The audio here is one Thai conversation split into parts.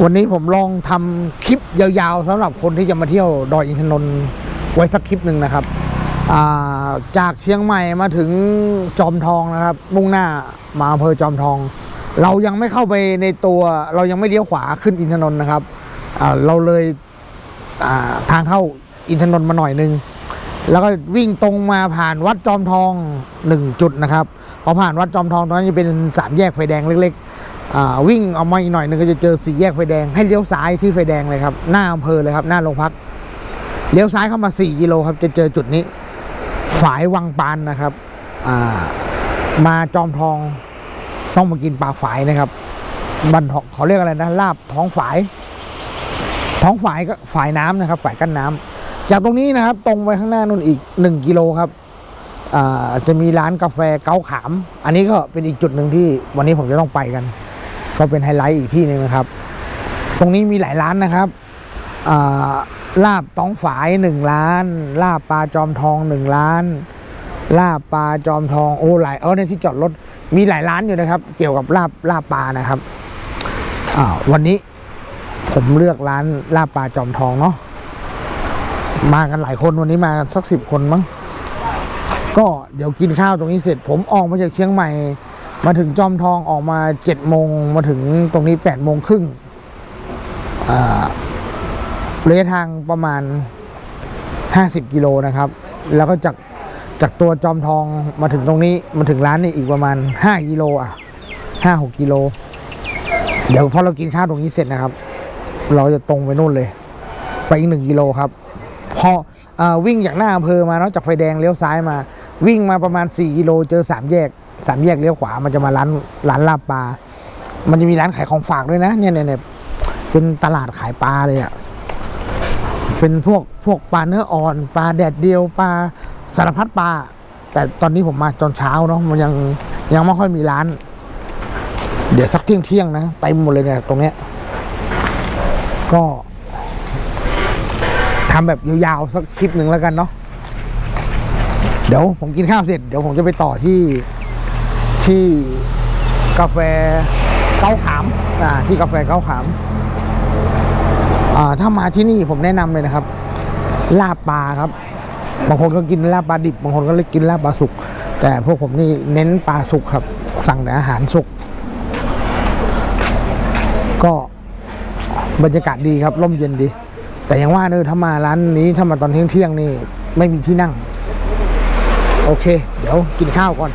วันนี้ผมลองทำคลิปยาวๆสำหรับคนที่จะมาเที่ยวดอยอินทนนท์ไว้สักคลิปหนึ่งนะครับาจากเชียงใหม่มาถึงจอมทองนะครับ มุ่งหน้ามาอำเภอจอมทอง เรายังไม่เข้าไปในตัวเรายังไม่เลี้ยวขวาขึ้นอินทนนท์นะครับเราเลยาทางเข้าอินทนนท์มาหน่อยนึง แล้วก็วิ่งตรงมาผ่านวัดจอมทองหนึ่งจุดนะครับพอผ่านวัดจอมทองตรงนั้นจะเป็นสามแยกไฟแดงเล็กๆ วิ่งออกมาอีกหน่อยหนึงก็จะเจอสี่แยกไฟแดงให้เลี้ยวซ้ายที่ไฟแดงเลยครับ หน้าอำเภอเลยครับ หน้าโรงพักเลี้ยวซ้ายเข้ามาสี่กิโลครับ จะเจอจุดนี้ฝายวังปานนะครับามาจอมทองต้องมากินปลาฝายนะครับบันทองเขาเรียกอะไรนะลาบท้องฝาย ท้องฝายก็ฝายน้ำนะครับ ฝายกั้นน้ำจากตรงนี้นะครับ ตรงไปข้างหน้านู่นอีก 1 กิโลครับจะมีร้านกาแฟเก้าขาม อันนี้ก็เป็นอีกจุดหนึ่งที่วันนี้ผมจะต้องไปกัน ก็เป็นไฮไลท์อีกที่หนึ่งนะครับ ตรงนี้มีหลายร้านนะครับาลาบต้องฝายหนึ่งร้าน ลาบปลาจอมทองหนึ่งร้าน ลาบปลาจอมทองโอ้หลายเออในที่จอดรถมีหลายร้านอยู่นะครับ เกี่ยวกับลาบลาบปลานะครับวันนี้ผมเลือกร้านลาบปลาจอมทองเนาะมากันหลายคนวันนี้มากันสักสิบคนมั้งก็เดี๋ยวกินข้าวตรงนี้เสร็จ ผมออกมาจากเชียงใหม่ มาถึงจอมทองออกมาเจ็ดโมงมาถึงตรงนี้แปดโมงครึ่งระยะทางประมาณห้าสิบกิโลนะครับ แล้วก็จากจากตัวจอมทองมาถึงตรงนี้มาถึงร้านนี่อีกประมาณห้ากิโลอะห้าหกกิโล เดี๋ยวพอเรากินข้าวตรงนี้เสร็จนะครับ เราจะตรงไปนู่นเลย ไปอีกหนึ่งกิโลครับ พออวิ่งจากหน้าอำเภอมาเนาะจากไฟแดงเลี้ยวซ้ายมา วิ่งมาประมาณ 4 กิโลเจอสามแยก สามแยกเลี้ยวขวา มันจะมาร้านร้านลาบปลา มันจะมีร้านขายของฝากด้วยนะเนี่ยเนี่ยเนี่ยเป็นตลาดขายปลาเลยอะ่ะ เป็นพวกพวกปลาเนื้ออ่อน ปลาแดดเดียวปลาสารพัดปลา แต่ตอนนี้ผมมาตอนเช้าเนาะมันยังยังไม่ค่อยมีร้าน เดี๋ยวสักเที่ยงเที่ยงนะเต็มหมดเลยเนี่ยตรงเนี้ยก็ทำแบบยาวๆสักคลิปหนึ่งแล้วกันเนาะเดี๋ยวผมกินข้าวเสร็จ เดี๋ยวผมจะไปต่อที่ ที่กาแฟเก้าขามอ่าที่กาแฟเก้าขามอ่าถ้ามาที่นี่ผมแนะนำเลยนะครับ ลาบปลาครับ บางคนก็กินลาบปลาดิบ บางคนก็เลยกินลาบปลาสุก แต่พวกผมนี่เน้นปลาสุกครับ สั่งแต่อาหารสุก ก็บรรยากาศดีครับร่มเย็นดี แต่อย่างว่าเนอะถ้ามาร้านนี้ถ้ามาตอนเที่ยงเที่ยงนี่ไม่มีที่นั่ง โอเค เดี๋ยวกินข้าวก่อน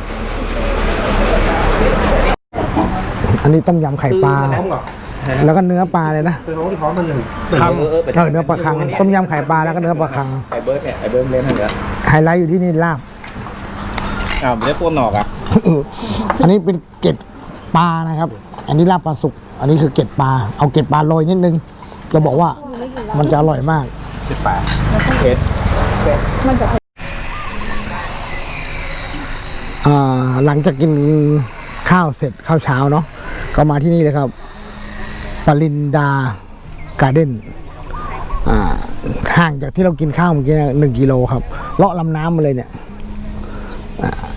อันนี้ต้มยำไข่ปลา แล้วก็เนื้อปลาเลยนะคือน้องที่เขามันหนึ่งเออเนื้อปลาคังต้มยำไข่ปลาแล้วก็เนื้อปลาคังไอเบิร์ดเนี่ยไอเบิร์ดเล่นเหนือไฮไลท์อยู่ที่นี่ลาบอ้าวไม่ได้พวกหนอกอะอันนี้เป็นเกล็ดปลานะครับ อันนี้ลาบปลาสุก อันนี้คือเกล็ดปลา เอาเกล็ดปลาโรยนิดนึง จะบอกว่ามันจะอร่อยมากสิบแปดเพชรอ่าหลังจากกินข้าวเสร็จข้าวเช้าเนาะ ก็มาที่นี่เลยครับปรินดาการ์เด้นห่างจากที่เรากินข้าวเมื่อกี้หนึ่งกิโลครับ เลาะลำน้ำมาเลยเนี่ย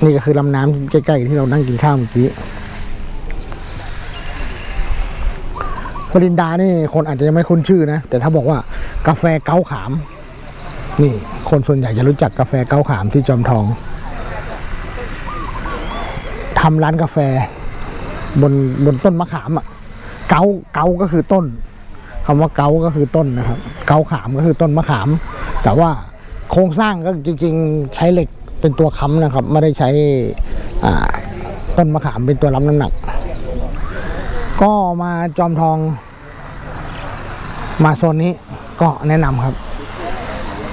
นี่ก็คือลำน้ำใกล้ๆที่เรานั่งกินข้าวเมื่อกี้ปรินดานี่คนอาจจะยังไม่คุ้นชื่อนะ แต่ถ้าบอกว่ากาแฟเก้าขาม นี่คนส่วนใหญ่จะรู้จักกาแฟเก้าขามที่จอมทองทำร้านกาแฟ บนบนต้นมะขามอะ เกาเกาก็คือต้นคำว่าเกาก็คือต้นนะครับ เกาขามก็คือต้นมะขาม แต่ว่าโครงสร้างก็จริง ๆ ใช้เหล็กเป็นตัวค้ำนะครับ ไม่ได้ใช้ต้นมะขามเป็นตัวรับน้ำหนัก ก็มาจอมทอง มาโซนนี้ก็แนะนำครับ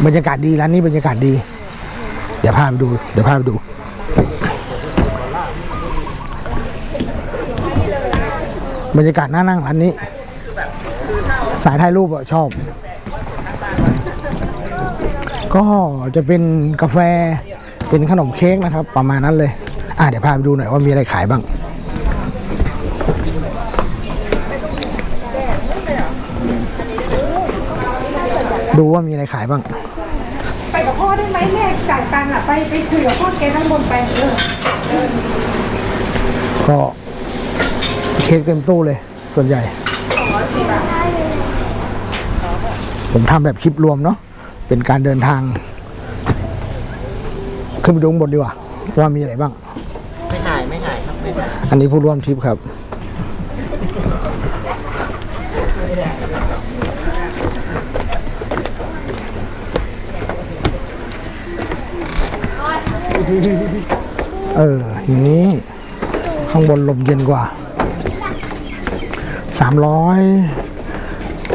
บรรยากาศดีร้านนี้บรรยากาศดี เดี๋ยวพาไปดู เดี๋ยวพาไปดู บรรยากาศน่านั่งร้านนี้ สายถ่ายรูปอะชอบ ก็จะเป็นกาแฟเป็นขนมเค้กนะครับ ประมาณนั้นเลย อะเดี๋ยวพาไปดูหน่อยว่ามีอะไรขายบ้างดูว่ามีอะไรขายบ้าง ไปกับพ่อได้ไหมแม่จ่ายตังค์อะไปไปคุยกับพ่อแกข้างบนไปเออก็เค้กเต็มตู้เลย ส่วนใหญ่สองร้อยสิบบาทผมทำแบบคลิปรวมเนาะเป็นการเดินทาง ขึ้นไปดูข้างบนดีกว่า ว่ามีอะไรบ้าง ไม่ถ่ายไม่ถ่ายครับไม่ถ่ายอันนี้ผู้ร่วมทริปครับ เออ อย่างนี้ ข้างบนลมเย็นกว่า สามร้อย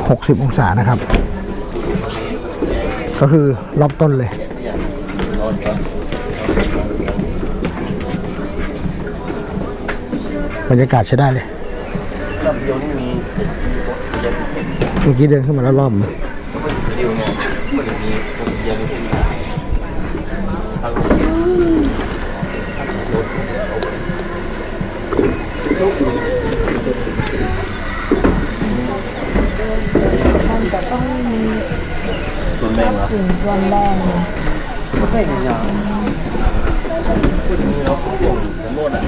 หกสิบองศานะครับ ก็คือรอบต้นเลย บรรยากาศใช้ได้เลย เมื่อกี้เดินขึ้นมาแล้วรอบ ส่วน แบ่งเหรอส่วนแบ่งส่วนแบ่งอย่างพูดอย่างนี้แล้วผมผมโน่นอะ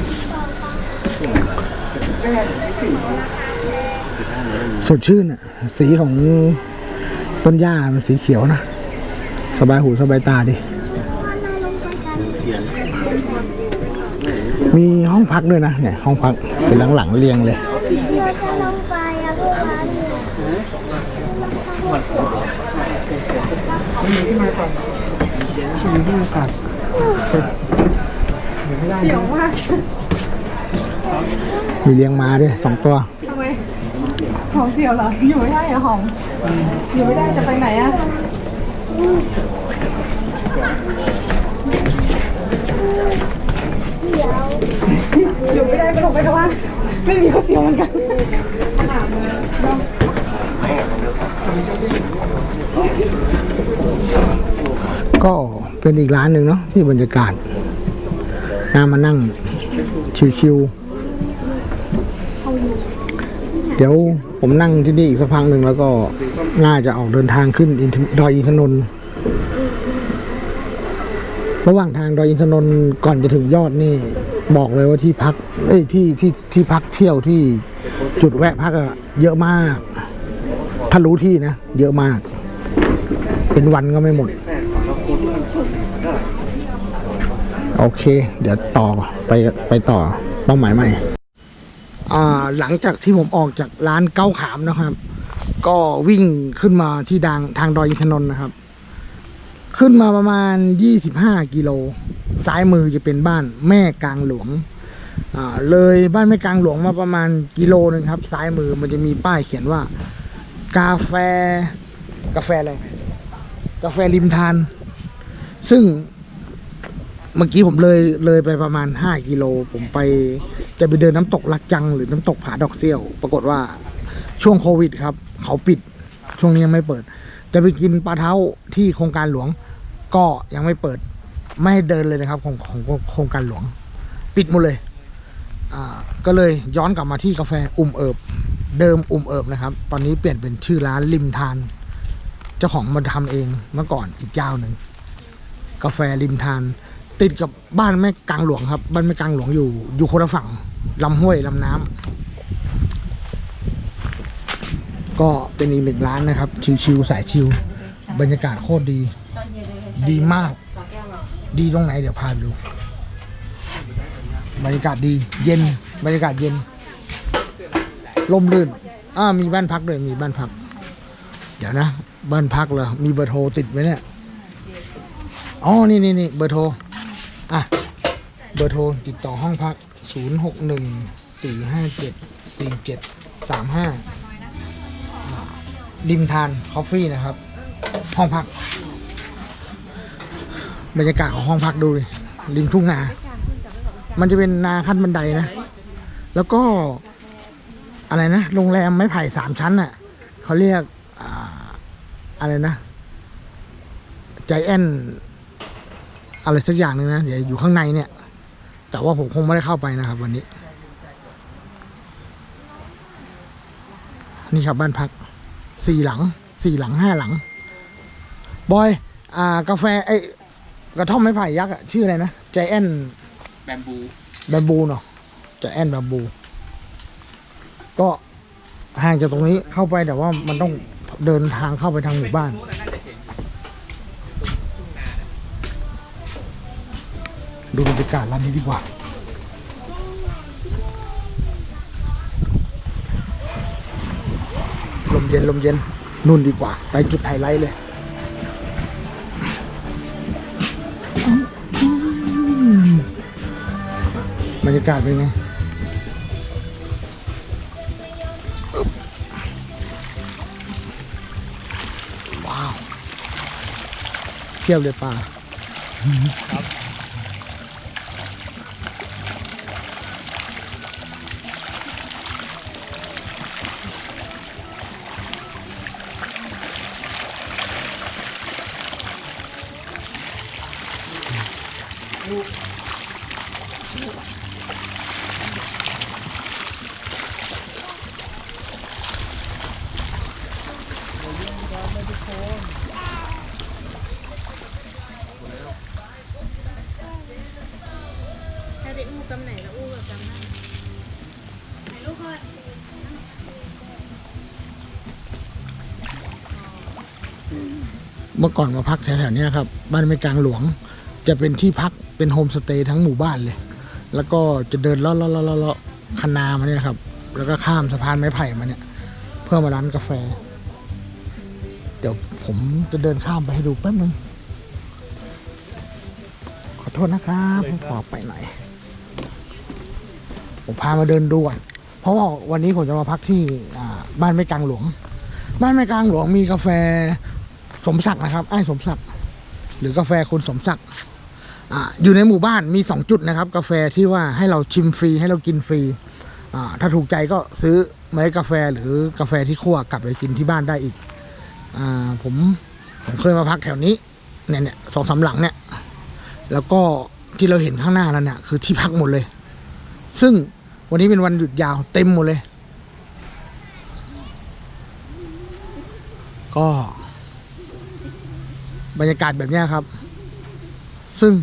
สดชื่นอะ สีของต้นหญ้ามันสีเขียวนะ สบายหูสบายตาดิ มีห้องพักด้วยนะเนี่ยห้องพักเป็นหลังๆเรียงเลย เราจะลงไปอะพวกเราเนี่ยเสียวมากมีเลี้ยงม้าด้วยสองตัวทำไมหอมเสียวเหรอ อยู่ไม่ได้เหรอหอมอยู่ไม่ได้จะไปไหนอะอยู่ไม่ได้ไปลงไปข้างล่างไม่มีเขาเสียวเหมือนกัน ก็เป็นอีกร้านหนึ่งเนาะที่บรรยากาศน่ามานั่งชิวๆเดี๋ยวผมนั่งที่นี่อีกสักพักหนึ่งแล้วก็น่าจะออกเดินทางขึ้นอินทดอยอินทนนท์ระหว่างทางดอยอินทนนท์ก่อนจะถึงยอดนี่ บอกเลยว่าที่พัก เอ้ยที่ที่ที่พักเที่ยวที่จุดแวะพักอะเยอะมาก ถ้ารู้ที่นะ เยอะมาก เป็นวันก็ไม่หมด โอเค เดี๋ยวต่อไปไปต่อเป้าหมายใหม่หลังจากที่ผมออกจากร้านเก้าขามนะครับ ก็วิ่งขึ้นมาที่ดังทางดอยอินทนนท์นะครับ ขึ้นมาประมาณยี่สิบห้ากิโลซ้ายมือจะเป็นบ้านแม่กลางหลวงเลยบ้านแม่กลางหลวงมาประมาณกิโลหนึงครับ ซ้ายมือมันจะมีป้ายเขียนว่า กาแฟ กาแฟอะไร กาแฟริมทาน ซึ่งเมื่อกี้ผมเลยเลยไปประมาณห้ากิโล ผมไปจะไปเดินน้ำตกลักจัง หรือน้ำตกผาดอกเซี่ยว ปรากฏว่าช่วงโควิดครับ เขาปิดช่วงนี้ยังไม่เปิด จะไปกินปลาเท้าที่โครงการหลวง ก็ยังไม่เปิด ไม่ให้เดินเลยนะครับ ของของโครงการหลวง ปิดหมดเลย ก็เลยย้อนกลับมาที่กาแฟอุ่มเอิบ เดิมอุ่มเอิบนะครับ ตอนนี้เปลี่ยนเป็นชื่อร้านริมทาน เจ้าของมาทำเองเมื่อก่อนอีกเจ้าหนึ่งกาแฟริมทาน ติดกับบ้านแม่กลางหลวงครับ บ้านแม่กลางหลวงอยู่ อยู่คนละฝั่งลำห้วยลำน้ำก็เป็นอีกหนึ่งร้านนะครับ ชิวๆสายชิวบรรยากาศโคตรดี ดีมาก ดีตรงไหนเดี๋ยวพาไปดู บรรยากาศดี เย็น บรรยากาศเย็น ลมลื่นอ่ามีบ้านพักด้วย มีบ้านพัก เดี๋ยวนะ บ้านพักเหรอ มีเบอร์โทรติดไหมเนี่ย อ๋อ นี่นี่นี่เบอร์โทร อะ เบอร์โทรติดต่อห้องพัก 0 6 1 4 5 7 4 7 3 5ริมทานคอฟฟี่นะครับ ห้องพัก บรรยากาศของห้องพักดูดิริมทุ่งนา มันจะเป็นนาขั้นบันไดนะ แล้วก็อะไรนะ โรงแรมไม้ไผ่สามชั้นอะเขาเรียกอ่าอะไรนะ ใจแอนอะไรสักอย่างหนึ่งนะเดี๋ยวอยู่ข้างในเนี่ย แต่ว่าผมคงไม่ได้เข้าไปนะครับ วันนี้ นี่ครับบ้านพักสี่หลังสี่หลังห้าหลัง บอย อ่า กาแฟไอ้กระท่อมไม้ไผ่ยักษ์อะชื่ออะไรนะ ใจแอน แบมบูแบมบูเนาะใจแอนแบมบู ก็ห่างจากตรงนี้เข้าไปแต่ว่ามันต้องเดินทางเข้าไปทางหมู่บ้าน ดูบรรยากาศร้านนี้ดีกว่า ลมเย็นลมเย็นนุ่นดีกว่า ไปจุดไฮไลท์เลย บรรยากาศเป็นไงอึ๊บว้าวเทียบเลยป่าถ้า มื่อก่อนมาพักแถวๆเนี้ยครับบ้านไม่กลางหลวง จะเป็นที่พักเป็นโฮมสเตย์ทั้งหมู่บ้านเลย แล้วก็จะเดินเลาะเลาะเลาะเลาะเลาะคันนามาเนี่ยครับ แล้วก็ข้ามสะพานไม้ไผ่มาเนี่ย เพื่อมาร้านกาแฟ เดี๋ยวผมจะเดินข้ามไปให้ดูแป๊บนึงขอโทษนะครับผมขอไปหน่อยผมพามาเดินดูก่อนเพราะว่าวันนี้ผมจะมาพักที่อ่าบ้านไม่กลางหลวง บ้านไม่กลางหลวงมีกาแฟ สมศักดิ์นะครับไอ้สมศักดิ์หรือกาแฟคุณสมศักดิ์อ่าอยู่ในหมู่บ้านมีสองจุดนะครับ กาแฟที่ว่าให้เราชิมฟรีให้เรากินฟรีอ่าถ้าถูกใจก็ซื้อเมล็ดกาแฟหรือกาแฟที่คั่วกลับไปกินที่บ้านได้อีกอ่าผมผมเคยมาพักแถวนี้เนี่ยเนี่ยสองสามหลังเนี่ย แล้วก็ที่เราเห็นข้างหน้านั่นเนี่ยคือที่พักหมดเลย ซึ่งวันนี้เป็นวันหยุดยาวเต็มหมดเลย ก็ บรรยากาศแบบเนี้ยครับ ซึ่ง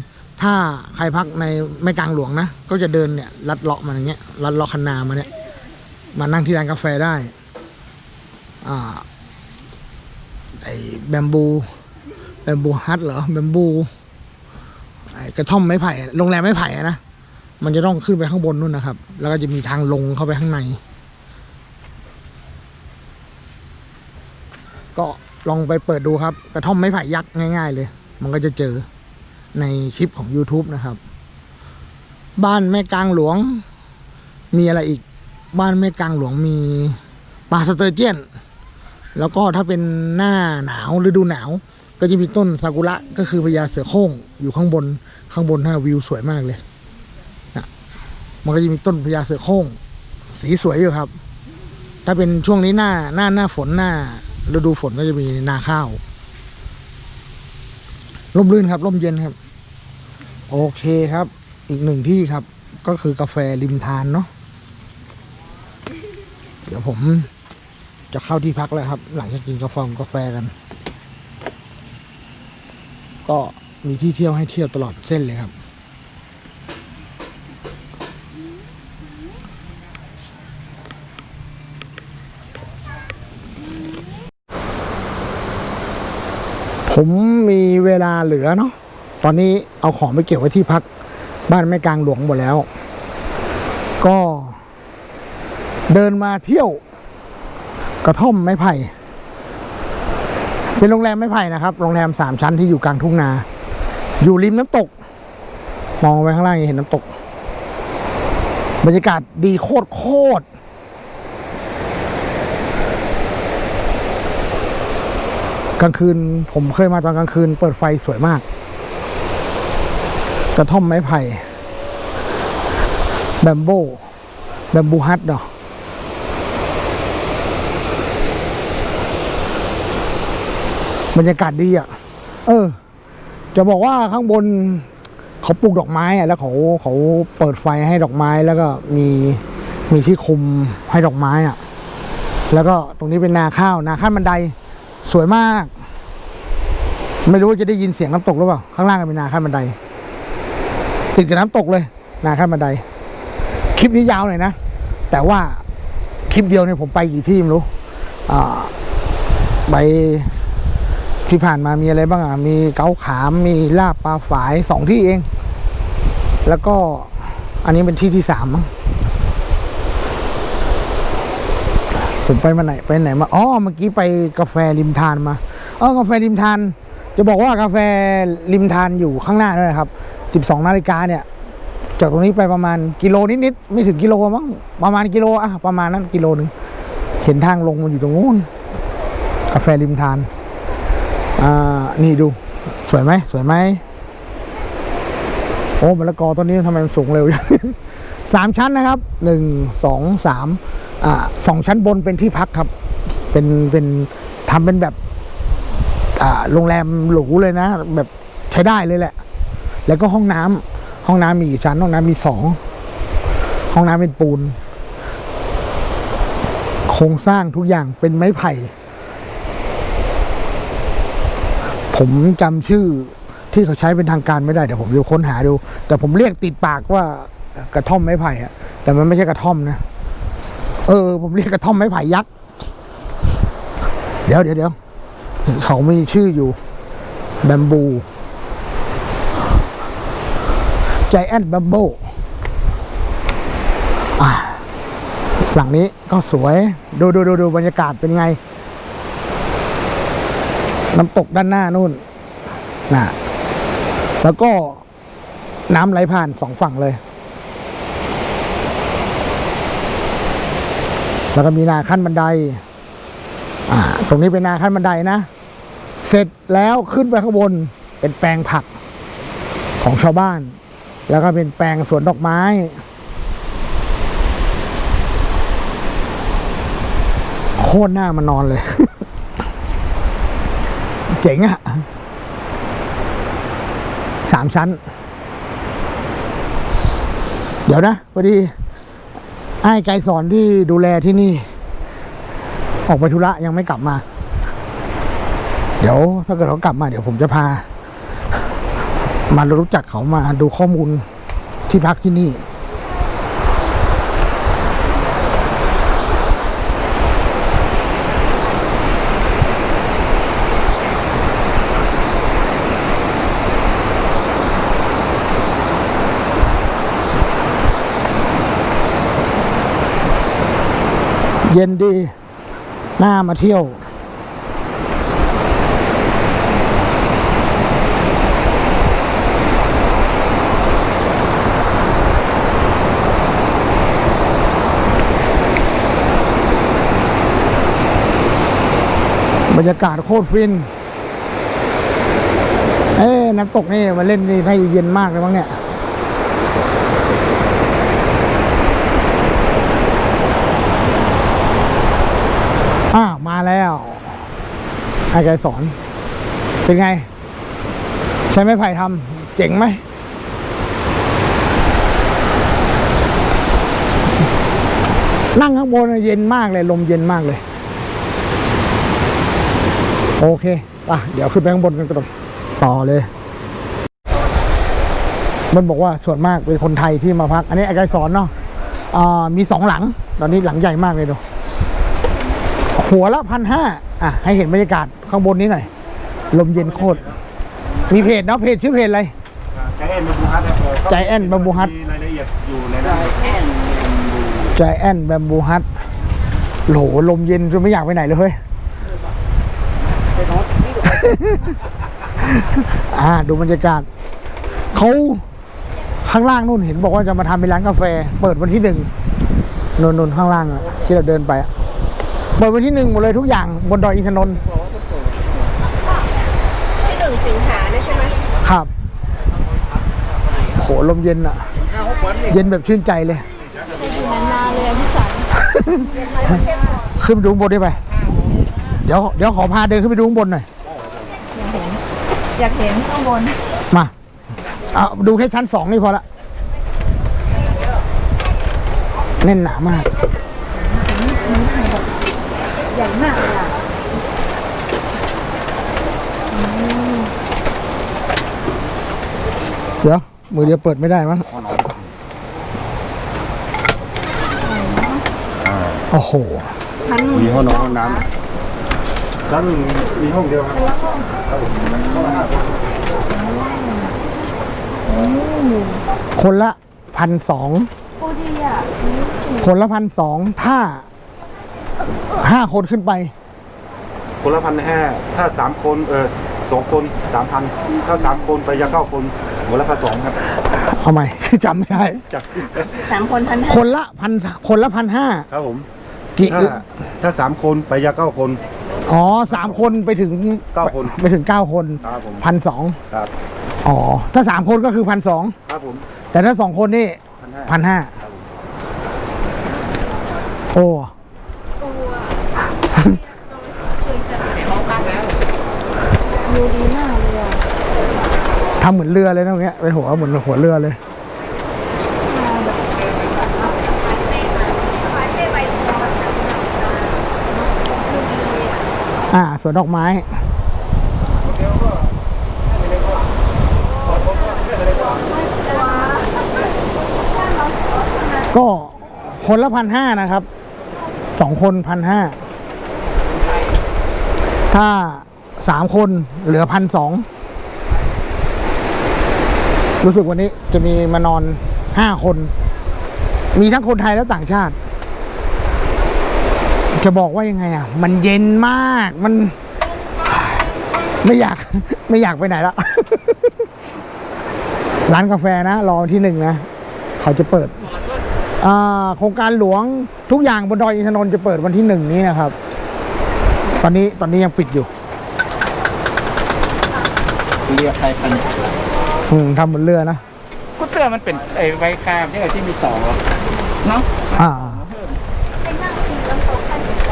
ถ้าใครพักในไม่กลางหลวงนะ ก็จะเดินเนี่ยลัดเลาะมาอย่างเงี้ยลัดเลาะคันนามาเนี่ย มานั่งที่ร้านกาแฟได้อ่าไอ้แบมบูแบมบูฮัทเหรอแบมบูไอ้กระท่อมไม้ไผ่โรงแรมไม้ไผ่นะมันจะต้องขึ้นไปข้างบนนู่นนะครับ แล้วก็จะมีทางลงเข้าไปข้างใน ก็ ลองไปเปิดดูครับ กระท่อมไม้ไผ่ยักษ์ง่าย ๆ เลย มันก็จะเจอในคลิปของ YouTube นะครับ บ้านแม่กลางหลวง มีอะไรอีก บ้านแม่กลางหลวงมีปลาสเตอร์เจียน แล้วก็ถ้าเป็นหน้าหนาวฤดูหนาว ก็จะมีต้นซากุระก็คือพญาเสือโคร่งอยู่ข้างบนข้างบนถ้าวิวสวยมากเลยนะมันก็จะมีต้นพญาเสือโคร่ง สีสวยอยู่ครับ ถ้าเป็นช่วงนี้หน้าหน้าหน้าฝนหน้า ฤดูฝนก็จะมีนาข้าวร่มรื่นครับร่มเย็นครับ โอเคครับ อีกหนึ่งที่ครับ ก็คือกาแฟริมทานเนาะเดี๋ยวผมจะเข้าที่พักแล้วครับ หลังจากกินกาแฟกาแฟกัน ก็มีที่เที่ยวให้เที่ยวตลอดเส้นเลยครับ ผมมีเวลาเหลือเนาะตอนนี้เอาของไปเก็บไว้ที่พักบ้านแม่กลางหลวงหมดแล้ว ก็เดินมาเที่ยว กระท่อมไม้ไผ่เป็นโรงแรมไม้ไผ่นะครับโรงแรมสามชั้นที่อยู่กลางทุ่งนา อยู่ริมน้ำตก มองไปข้างล่างเห็นน้ำตก บรรยากาศดีโคตรโคตร กลางคืนผมเคยมาตอนกลางคืน เปิดไฟสวยมาก กระท่อมไม้ไผ่แบมโบแบมบูฮัทเนาะบรรยากาศดีอะ เออ จะบอกว่าข้างบนเขาปลูกดอกไม้อะแล้วเขาเขาเปิดไฟให้ดอกไม้แล้วก็มีมีที่คุมให้ดอกไม้อะ แล้วก็ตรงนี้เป็นนาข้าว นาขั้นบันได สวยมาก ไม่รู้จะได้ยินเสียงน้ำตกหรือเปล่า ข้างล่างก็เป็นาขั้นบันได ติดกับน้ำตกเลย นาขั้นบันได คลิปนี้ยาวหน่อยนะ แต่ว่าคลิปเดียวเนี่ยผมไปกี่ที่ไม่รู้ไปที่ผ่านมามีอะไรบ้างอะ มีเกาขาม มีลาบปลาฝายสองที่เอง แล้วก็อันนี้เป็นที่ที่สามมั้ง ผมไปมาไหนไปไหนมา อ๋อ เมื่อกี้ไปกาแฟริมทานมา อ๋อ กาแฟริมทาน จะบอกว่ากาแฟริมทานอยู่ข้างหน้าด้วยครับ 12 นาฬิกาเนี่ย จากตรงนี้ไปประมาณกิโลนิดๆ ไม่ถึงกิโลมั้ง ประมาณกิโลอะประมาณนั้นกิโลหนึ่ง เห็นทางลงมันอยู่ตรงนู้น กาแฟริมทาน อ่า นี่ดู สวยไหม สวยไหม โอ้มะละกอต้นนี้ทำไมมันสูงเร็วอย่างนี้สามชั้นนะครับหนึ่งสองสาม อสองชั้นบนเป็นที่พักครับ เป็นเป็นทำเป็นแบบโรงแรมหรูเลยนะ แบบใช้ได้เลยแหละ แล้วก็ห้องน้ำห้องน้ำมีกี่ชั้น ห้องน้ำมีสองห้องน้ำเป็นปูน โครงสร้างทุกอย่างเป็นไม้ไผ่ ผมจำชื่อที่เขาใช้เป็นทางการไม่ได้เดี๋ยวผมจะค้นหาดู แต่ผมเรียกติดปากว่ากระท่อมไม้ไผ่อะแต่มันไม่ใช่กระท่อมนะ เออ ผมเรียกกระท่อมไม้ไผ่ยักษ์ เดี๋ยวเดี๋ยวเดี๋ยวเขามีชื่ออยู่ แบมบูใจแอนบัมโบหลังนี้ก็สวย ดูดูดูดูบรรยากาศเป็นไง น้ำตกด้านหน้านู่นนะแล้วก็น้ำไหลผ่านสองฝั่งเลย แล้วก็มีนาขั้นบันได อ่า ตรงนี้เป็นนาขั้นบันไดนะ เสร็จแล้วขึ้นไปข้างบนเป็นแปลงผักของชาวบ้าน แล้วก็เป็นแปลงสวนดอกไม้ โคตรหน้ามานอนเลย เจ๋งอะสามชั้น เดี๋ยวนะพอดี ไอ้ไกรสอนที่ดูแลที่นี่ ออกไปธุระยังไม่กลับมา เดี๋ยวถ้าเกิดเขากลับมา เดี๋ยวผมจะพา มารู้จักเขามาดูข้อมูลที่พักที่นี่ เย็นดี หน้ามาเที่ยว บรรยากาศโคตรฟิน เอ้น้ำตกนี่มาเล่นนี่ให้เย็นมากเลยมั้งเนี่ย มาแล้วไอ้ไกสอน เป็นไง ใช้ไม้ไผ่ทำเจ๋งไหมนั่งข้างบนเย็นมากเลย ลมเย็นมากเลย โอเคอะเดี๋ยวขึ้นไปข้างบนกันต่อต่อเลย มันบอกว่าส่วนมากเป็นคนไทยที่มาพัก อันนี้ไอ้ไกรสอนเนาะอ่ามีสองหลัง ตอนนี้หลังใหญ่มากเลยดู หัวละพันห้าอะ ให้เห็นบรรยากาศข้างบนนี้หน่อย ลมเย็นโคตร มีเพจเนาะเพจชื่อเพจอะไร ใจแอนบัมบูฮัทนะครับใจแอนบัมบูฮัทมีรายละเอียดอยู่ในนั้นใจแอนแบมบูฮัทโหลมเย็นจนไม่อยากไปไหนเลยเฮ้ยอ่าดูบรรยากาศเขาข้างล่างนู่นเห็นบอกว่าจะมาทำเป็นร้านกาแฟ เปิดวันที่หนึ่งนนนข้างล่างอะที่เราเดินไปอะ เปิดวันที่หนึ่งหมดเลยทุกอย่างบนดอยอินทนนท์ที่หนึ่งสิงหาเนี่ยใช่ไหมครับโหลมเย็นอะเย็นแบบชื่นใจเลยนานๆเลยอะพี่สันขึ้นไปดูข้างบนได้ไป เดี๋ยวเดี๋ยวขอพาเดินขึ้นไปดูข้างบนหน่อย อยากเห็นข้างบน มาเอาดูแค่ชั้นสองนี่พอละแน่นหนามาก ใหญ่มากเลยอะ เดี๋ยว มือเดียวเปิดไม่ได้มั้งโอ้โหชั้นมีห้องนอนห้องน้ชั้นหนึ่งมีห้องเดียวครับครับผมห้องละห้าคนคนละพันสองโอ้ดีอะคนละพันสองถ้าห้าคนขึ้นไป คนละพันห้าถ้าสามคนเออสองคนสามพันถ้าสามคนไปยาเก้าคน หัวละพันสองครับเอาใหม่จำไม่ได้จากสามคนพันห้าคนละพันคนละพันห้าครับผมกี่ถ้าถ้าสามคนไปยาเก้าคน อ๋อสามคนไปถึงเก้าคนไปถึงเก้าคนครับผมพันสองครับอ๋อถ้าสามคนก็คือพันสองครับผม แต่ถ้าสองคนนี่พันห้าพันห้าโอ้ดูดีมากเลยอะ ทำเหมือนเรือเลยนะตรงเนี้ยเป็นหัวเหมือนหัวเรือเลย อ่าสวนดอกไม้ก็คนละพันห้านะครับสองคนพันห้าถ้าสามคนเหลือพันสอง รู้สึกวันนี้จะมีมานอนห้าคน มีทั้งคนไทยและต่างชาติ จะบอกว่ายังไงอะ มันเย็นมากมัน ไม่อยาก ไม่อยากไปไหนละ ร้านกาแฟนะ รอวันที่หนึ่งนะ เขาจะเปิดโครงการหลวงทุกอย่างบนดอยอินทนนท์จะเปิดวันที่หนึ่งนี้นะครับ ตอนนี้ตอนนี้ยังปิดอยู่เรียกใครพัน อืมทำบนเรือนะก็เตือมันเป็นไอ้ไวกามที่ที่มีสองเหรอเนาะอ่า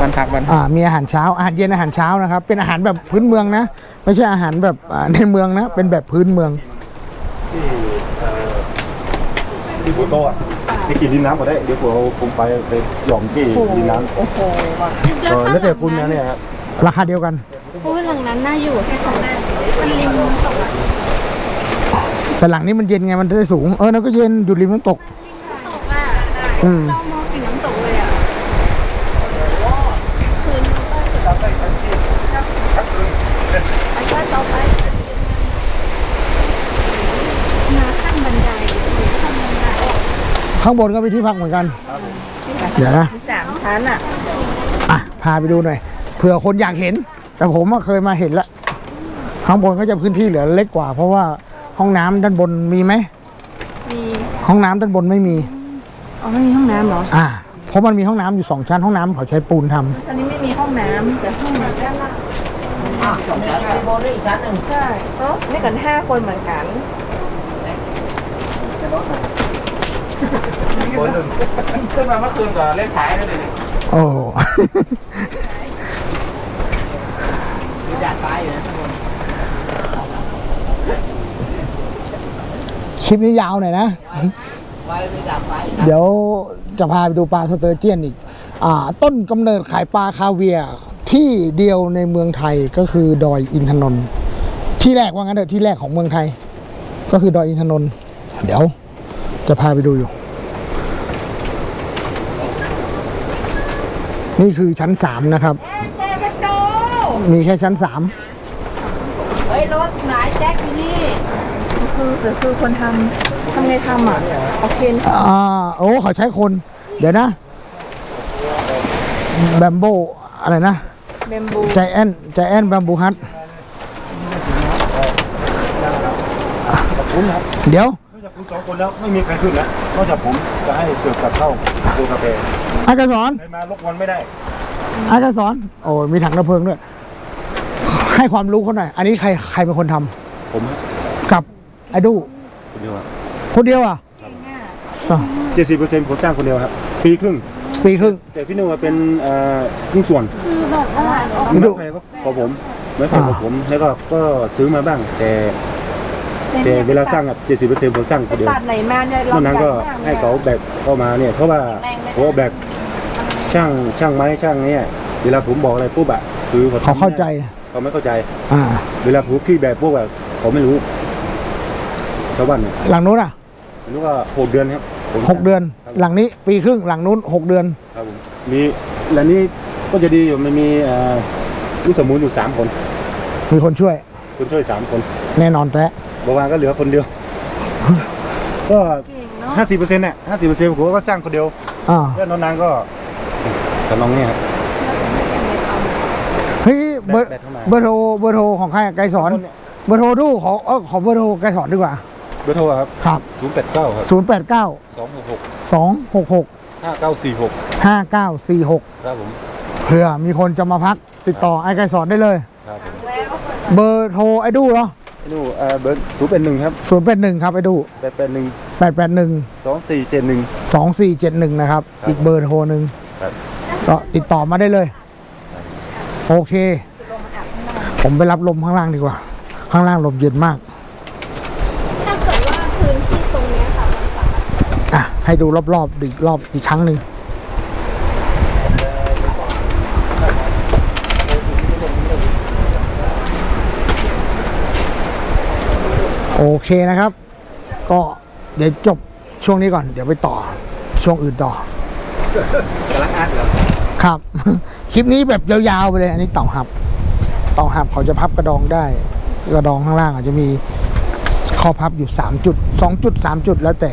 วันพักวันอ่ามีอาหารเช้าอาหารเย็นอาหารเช้านะครับ เป็นอาหารแบบพื้นเมืองนะ ไม่ใช่อาหารแบบอ่าในเมืองนะ เป็นแบบพื้นเมือง ที่เอ่อที่หัวโต๊ะอะที่กินดินน้ำก็ได้เดี๋ยวผมเอาโคมไฟไปหย่อมที่ดินน้ำโอ้โหก็แล้วแต่คุณนะเนี่ยครับราคาเดียวกัน โอ้ยหลังนั้นน่าอยู่แค่ของมันริมน้ำตกอะ แต่หลังนี้มันเย็นไงมันได้สูง เออนั่นก็เย็นอยู่ริมน้ำตกน้ำตกอะอืม เรามองถึงน้ำตกเลยอะคืนน้ำตกแล้วก็ต่อไปมาขั้นบันไดขั้นบันไดข้างบนก็เป็นที่พักเหมือนกัน เดี๋ยวนะ สามชั้นอะ อะ พาไปดูหน่อย เผื่อคนอยากเห็น แต่ผมอะเคยมาเห็นแล้วข้างบนก็จะพื้นที่เหลือเล็กกว่า เพราะว่า ห้องน้ำด้านบนมีไหม มีห้องน้ำด้านบนไม่มี อ๋อไม่มีห้องน้ำเหรออ่า เพราะมันมีห้องน้ำอยู่สองชั้นห้องน้ำเขาใช้ปูนทำ ชั้นนี้ไม่มีห้องน้ำแต่ห้องน้ำด้านล่างสองชั้นบนอีกชั้นหนึ่งใช่เออนี่กันห้าคนเหมือนกัน ขึ้นมาเมื่อคืนก็เล่นขายได้เลยเนี่ยโอ้ อยากตายอยู่นะทุกคน ค ลิปนี้ยาวหน่อยนะ เดี๋ยวจะพาไปดูปลาสเตอร์เจียนอีกอต้นกำเนิดขายปลาคาเวียร์ที่เดียวในเมืองไทยก็คือดอยอินทนนท์ที่แรกว่างั้นเถอะที่แรกของเมืองไทย ก็คือดอยอินทนนท์เดี๋ยวจะพาไปดูอยู่ นี่คือชั้นสามนะครับ มีแค่ชั้นสามเฮ้ยรถไหน คือแต่คือคนทำทำไงทำอะเอาเคนอ่าโอ้เขาใช้คน เดี๋ยวนะแบมโบอะไรนะเบมบูใจแอนใจแอนแบมบูฮัทเดี๋ยวนอกจากคุณสองคนแล้วไม่มีใครขึ้นแล้วนอกจากผมจะให้เสิร์ฟกับข้าวตัวกาแฟอากาสอนใครมาลบกวนไม่ได้อากาสอนโอ้มีถังระเพลิงด้วยให้ความรู้เขาหน่อย อันนี้ใครใครเป็นคนทำผมฮะกับ ไอ้ดูคนเดียวคนเดียวอะอะเจ็ดสิบเปอร์เซ็นต์ผมสร้างคนเดียวครับปีครึ่ง ปีครึ่ง แต่พี่นุ่มเป็นเอ่อครึ่งส่วนพี่ไม้นุ่มไผ่ก็ของผมไม้ไผ่ของอ่าผมแล้วก็ก็ซื้อมาบ้าง แต่แต่เวลาสร้างอะเจ็ดสิบเปอร์เซ็นต์ผมสร้างคนเดียวตัดไหนมาเนี่ยนอกนั้นก็ให้เขาแบกเข้ามาเนี่ยเพราะว่าผมแบกช่างช่างไม้ช่างเนี่ยเวลาผมบอกอะไรปุ๊บอะคือเขาเข้าใจเขาไม่เข้าใจ อ่า เวลาผมขี้แบบพวกแบบเขาไม่รู้ ชาวบ้านเนี่ยหลังนู้นอะไม่รู้ว่าหกเดือนครับผมหกเดือนหลังนี้ปีครึ่งหลังนู้นหกเดือน ครับผมมีแล้วนี่ก็จะดีอยู่มันมีเอ่อผู้สมุนอยู่สามคนมีคนช่วยคุณช่วยสามคนแน่นอนแท้บางวันก็เหลือคนเดียว ก็ห้าสิบเปอร์เซ็นต์เนี่ยห้าสิบเปอร์เซ็นต์ผมก็สร้างคนเดียวอ่าแล้วน้องนางก็กับน้องเนี่ยครับ เฮ้ยเบอร์แบตเข้ามา เบอร์โทรเบอร์โทรของใครอะไกรสอนเบอร์โทรดูขอเออขอเบอร์โทรไกรสอนดีกว่า เบอร์โทรครับครับศูนย์แปดเก้าครับศูนย์แปดเก้าสองหกหกสองหกหกห้าเก้าสี่หกห้าเก้าสี่หกครับผม เผื่อมีคนจะมาพักติดต่อไอ้ไกรสอนได้เลย ครับผมเบอร์โทรไอ้ดูเหรอนู่นเอ่อเบอร์ศูนย์เป็นหนึ่งครับศูนย์แปดหนึ่งครับไอ้ดูแปดแปดหนึ่งแปดแปดหนึ่งสองสี่เจ็ดหนึ่งสองสี่เจ็ดหนึ่งนะครับ ครับ อีกเบอร์โทรหนึ่งครับก็ติดต่อมาได้เลย โอเค ผมไปรับลมข้างล่างดีกว่า ข้างล่างลมเย็นมาก ถ้าเกิดว่าพื้นที่ตรงเนี้ยค่ะมันสามารถ อะ ให้ดูรอบๆอีกรอบอีกครั้งหนึ่งโอเคนะครับ ก็เดี๋ยวจบช่วงนี้ก่อน เดี๋ยวไปต่อช่วงอื่นต่อกำลังอัดเหรอครับ คลิปนี้แบบยาวๆไปเลย อันนี้เต่าหับเต่าหับเขาจะพับกระดองได้ กระดองข้างล่างอาจจะมีข้อพับอยู่3จุด2จุด3จุดแล้วแต่